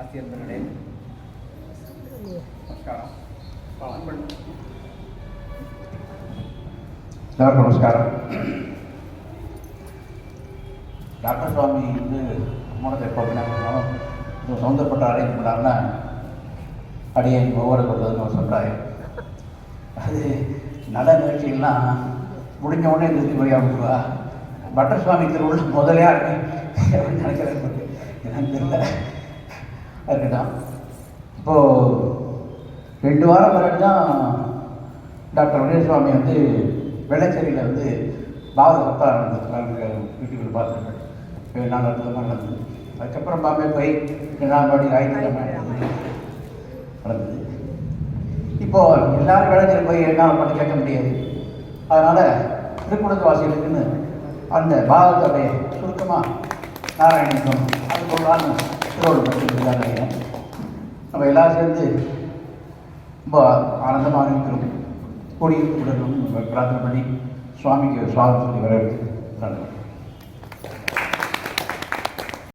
ஆசிரியர்களே நமஸ்காரம். அன்பன் எல்லாருக்கும் நமஸ்காரம். டாக்டர் சுவாமி வந்து அம்மனத்தை எப்போ அப்படின்னா சவுந்தரப்பட்ட அரேஞ்ச் பண்ணாருன்னா அடியை ஒவ்வொரு கொடுத்ததுன்னு ஒரு சொல்கிறாரு அது நட நிகழ்ச்சிகள்லாம் முடிஞ்ச உடனே நிறுத்தி வழியாக விட்டுருவா பட்டர் சுவாமி திருவுள்ள முதலே இருக்கு அப்படின்னு நினைக்கிறேன் எனக்கு தெரியல. இருக்கட்டும் இப்போது ரெண்டு வாரம் பிறகு தான் டாக்டர் உதயசுவாமி வந்து வெள்ளச்சேரியில் வந்து பாவத சப்தாரம் நடந்தது வீட்டுக்குள்ள பார்த்துருக்கேன் ஏழு நாள் அற்புதமாக நடந்தது அதுக்கப்புறம் பாம்பே போய் நான் பாடி ஞாயிற்றுக்கிழமை நடந்தது. இப்போது எல்லாரும் வெள்ளச்சேரி போய் என்ன பண்ணி கேட்க முடியாது. அதனால் திருக்குணத்து வாசிகளுக்குன்னு அந்த பாகத்தோடைய சுருக்கமாக நாராயணம் அது சொல்லலான்னு திருவள்ளுவர் பற்றி நினைக்கிறேன் நம்ம எல்லாரும் சேர்ந்து ரொம்ப ஆனந்தமாக இருக்கிறோம். கூடியிருக்க உடனும் பிரார்த்தனை பண்ணி சுவாமிக்கு சுவாமி சொல்லி வரவேற்று